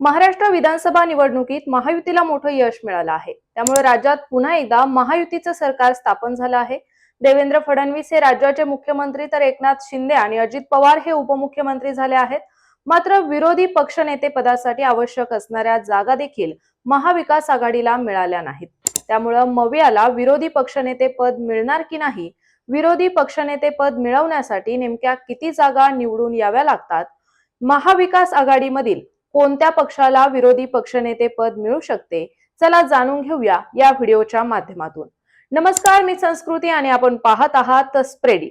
महाराष्ट्र विधानसभा निवडणुकीत महायुतीला मोठं यश मिळालं आहे. त्यामुळे राज्यात पुन्हा एकदा महायुतीचं सरकार स्थापन झालं आहे. देवेंद्र फडणवीस हे राज्याचे मुख्यमंत्री तर एकनाथ शिंदे आणि अजित पवार हे उपमुख्यमंत्री झाले आहेत. मात्र विरोधी पक्षनेते पदासाठी आवश्यक असणाऱ्या जागा देखील महाविकास आघाडीला मिळाल्या नाहीत. त्यामुळं मवियाला विरोधी पक्षनेते पद मिळणार की नाही विरोधी पक्षनेते पद मिळवण्यासाठी नेमक्या किती जागा निवडून याव्या लागतात महाविकास आघाडीमधील कोणत्या पक्षाला विरोधी पक्षनेते पद मिळू शकते? चला जाणून घेऊया या व्हिडिओच्या माध्यमातून. नमस्कार मी संस्कृती आणि आपण पाहत आहात स्प्रेडी.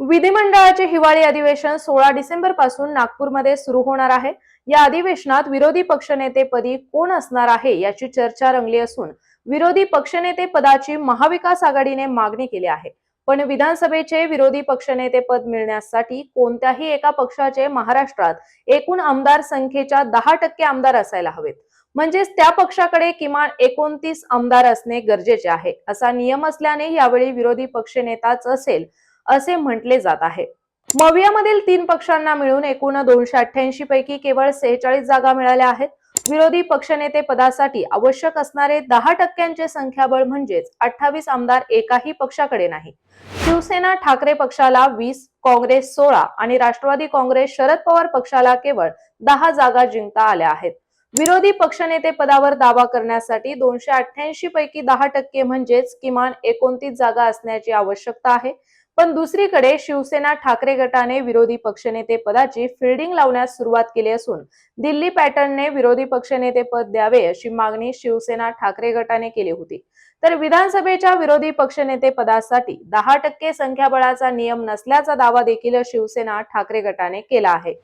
विधिमंडळाचे हिवाळी अधिवेशन सोळा डिसेंबरपासून नागपूरमध्ये सुरू होणार आहे. या अधिवेशनात विरोधी पक्षनेतेपदी कोण असणार आहे याची चर्चा रंगली असून विरोधी पक्षनेते पदाची महाविकास आघाडीने मागणी केली आहे. पण विधानसभेचे विरोधी पक्षनेते पद मिळण्यासाठी कोणत्याही एका पक्षाचे महाराष्ट्रात एकूण आमदार संख्येच्या दहा टक्के आमदार असायला हवेत. म्हणजेच त्या पक्षाकडे किमान एकोणतीस आमदार असणे गरजेचे आहे असा नियम असल्याने यावेळी विरोधी पक्षनेताच असेल असे म्हटले जात आहे. मवियामधील तीन पक्षांना मिळून एकूण दोनशे अठ्ठ्याऐंशी पैकी केवळ सेहेचाळीस जागा मिळाल्या आहेत. विरोधी पक्षनेते पदासाठी आवश्यक असणारे दहा टक्क्यांचे संख्याबळ म्हणजेच अठ्ठावीस आमदार एकाही पक्षाकडे नाही. शिवसेना ठाकरे पक्षाला वीस काँग्रेस सोळा आणि राष्ट्रवादी काँग्रेस शरद पवार पक्षाला केवळ दहा जागा जिंकता आल्या आहेत. विरोधी पक्षनेते पदावर दावा करण्यासाठी दोनशे अठ्ठ्याऐंशी पैकी दहा टक्के म्हणजेच किमान एकोणतीस जागा असण्याची आवश्यकता आहे. पण दुसरीकडे शिवसेना ठाकरे गटाने विरोधी पक्षनेते पदाची फिल्डिंग लावण्यास सुरुवात केली असून दिल्ली पॅटर्नने विरोधी पक्षनेते पद द्यावे अशी मागणी शिवसेना ठाकरे गटाने केली होती. तर विधानसभेच्या विरोधी पक्षनेते पदासाठी दहा टक्के संख्याबळाचा नियम नसल्याचा दावा देखील शिवसेना ठाकरे गटाने केला आहे.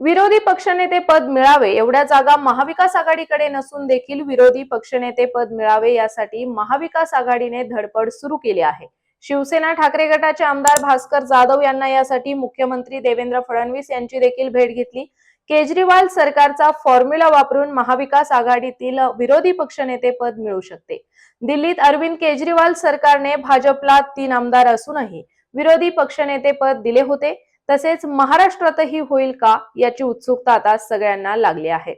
विरोधी पक्षनेते पद मिळावे एवढ्या जागा महाविकास आघाडीकडे नसून देखील विरोधी पक्षनेते पद मिळावे यासाठी महाविकास आघाडीने धडपड सुरू केली आहे. शिवसेना ठाकरे गटाचे आमदार भास्कर जाधव यांना यासाठी मुख्यमंत्री देवेंद्र फडणवीस यांची देखील भेट घेतली. केजरीवाल सरकारचा फॉर्म्युला वापरून महाविकास आघाडीतील विरोधी पक्षनेते पद मिळू शकते. दिल्लीत अरविंद केजरीवाल सरकारने भाजपला तीन आमदार असूनही विरोधी पक्षनेते पद दिले होते. तसेच महाराष्ट्रातही होईल का याची उत्सुकता आता सगळ्यांना लागली आहे.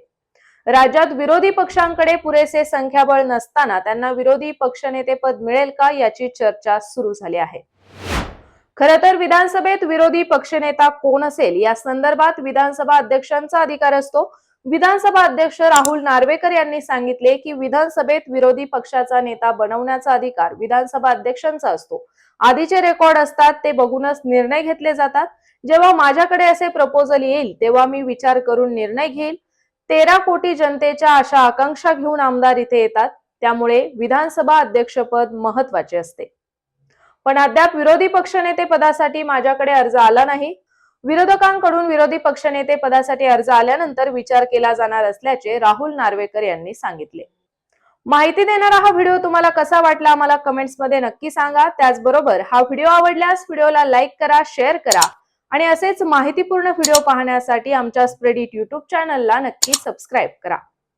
राज्यात विरोधी पक्षांकडे पुरेसे संख्याबळ नसताना त्यांना विरोधी पक्षनेते पद मिळेल का याची चर्चा सुरू झाली आहे. खर तर विधानसभेत विरोधी पक्षनेता कोण असेल? या संदर्भात विधानसभा अध्यक्षांचा अधिकार असतो. विधानसभा अध्यक्ष राहुल नार्वेकर यांनी सांगितले की विधानसभेत विरोधी पक्षाचा नेता बनवण्याचा अधिकार विधानसभा अध्यक्षांचा असतो. आधीचे रेकॉर्ड असतात ते बघूनच निर्णय घेतले जातात. जेव्हा माझ्याकडे असे प्रपोजल येईल तेव्हा मी विचार करून निर्णय घेईल. तेरा कोटी जनतेच्या अशा आकांक्षा घेऊन आमदार इथे येतात त्यामुळे विधानसभा अध्यक्षपद महत्त्वाचे असते. पण अद्याप विरोधी पक्षनेते पदासाठी माझ्याकडे अर्ज आला नाही. विरोधकांकडून विरोधी पक्षनेते पदासाठी अर्ज आल्यानंतर विचार केला जाणार असल्याचे राहुल नार्वेकर यांनी सांगितले. माहिती देणारा हा व्हिडिओ तुम्हाला कसा वाटला आम्हाला कमेंट्समध्ये नक्की सांगा. त्याचबरोबर हा व्हिडिओ आवडल्यास व्हिडिओला लाईक करा शेअर करा आणि असेच माहितीपूर्ण व्हिडिओ पाहण्यासाठी आमच्या स्प्रेडिट युट्यूब चॅनलला नक्की सबस्क्राईब करा.